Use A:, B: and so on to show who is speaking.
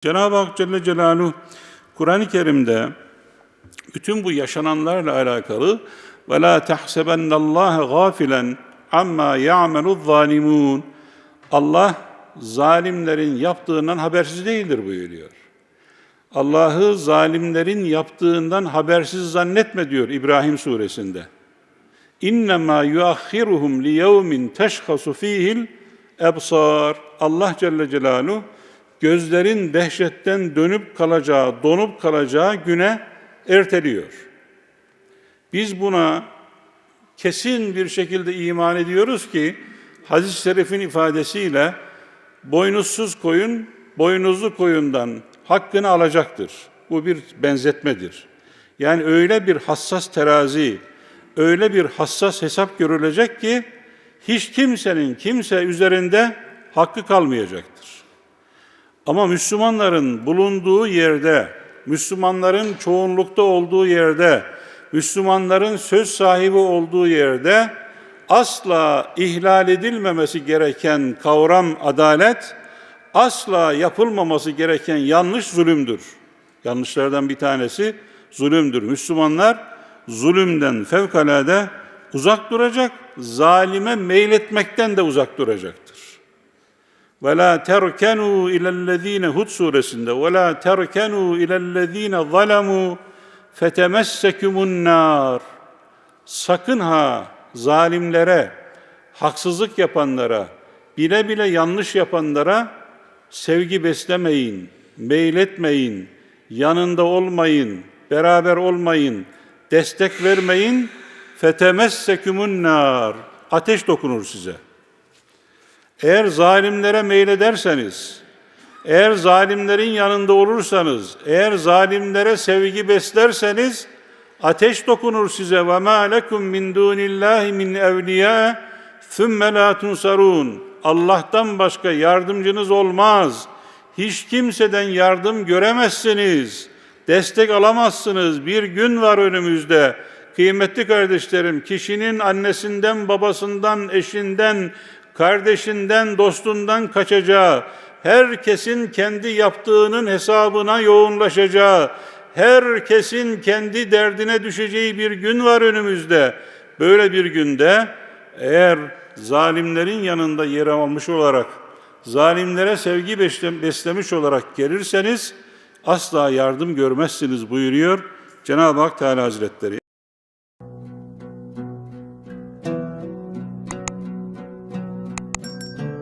A: Cenab-ı Hak Celle Celaluhu Kur'an-ı Kerim'de bütün bu yaşananlarla alakalı ve la tahsebennallaha gafilen amma ya'melu zalimun Allah zalimlerin yaptığından habersiz değildir buyuruyor. Allah'ı zalimlerin yaptığından habersiz zannetme diyor İbrahim suresinde. İnnemâ yuakhiruhum li yevmin teşhasu fihil ebsar. Allah Celle Celaluhu gözlerin dehşetten dönüp kalacağı, donup kalacağı güne erteliyor. Biz buna kesin bir şekilde iman ediyoruz ki hadis-i şerifin ifadesiyle boynuzsuz koyun boynuzlu koyundan hakkını alacaktır. Bu bir benzetmedir. Yani öyle bir hassas terazi, öyle bir hassas hesap görülecek ki hiç kimsenin kimse üzerinde hakkı kalmayacaktır. Ama Müslümanların bulunduğu yerde, Müslümanların çoğunlukta olduğu yerde, Müslümanların söz sahibi olduğu yerde asla ihlal edilmemesi gereken kavram adalet, asla yapılmaması gereken yanlış zulümdür. Yanlışlardan bir tanesi zulümdür. Müslümanlar zulümden fevkalade uzak duracak, zalime meyletmekten de uzak duracaktır. Ve la terkenu ilellezine Hud suresinde ve la terkenu ilellezine zalemu fetemessekumun nar. Sakın ha zalimlere, haksızlık yapanlara, bile bile yanlış yapanlara sevgi beslemeyin, meyletmeyin, yanında olmayın, beraber olmayın, destek vermeyin. Fetemessekumun nar. Ateş dokunur size. Eğer zalimlere meylederseniz, eğer zalimlerin yanında olursanız, eğer zalimlere sevgi beslerseniz ateş dokunur size ve ma lekum min dunillahi min evliya thumme la tunsarun. Allah'tan başka yardımcınız olmaz. Hiç kimseden yardım göremezsiniz. Destek alamazsınız. Bir gün var önümüzde. Kıymetli kardeşlerim, kişinin annesinden, babasından, eşinden, kardeşinden, dostundan kaçacağı, herkesin kendi yaptığının hesabına yoğunlaşacağı, herkesin kendi derdine düşeceği bir gün var önümüzde. Böyle bir günde eğer zalimlerin yanında yer almış olarak, zalimlere sevgi beslemiş olarak gelirseniz asla yardım görmezsiniz buyuruyor Cenab-ı Hak Teala Hazretleri.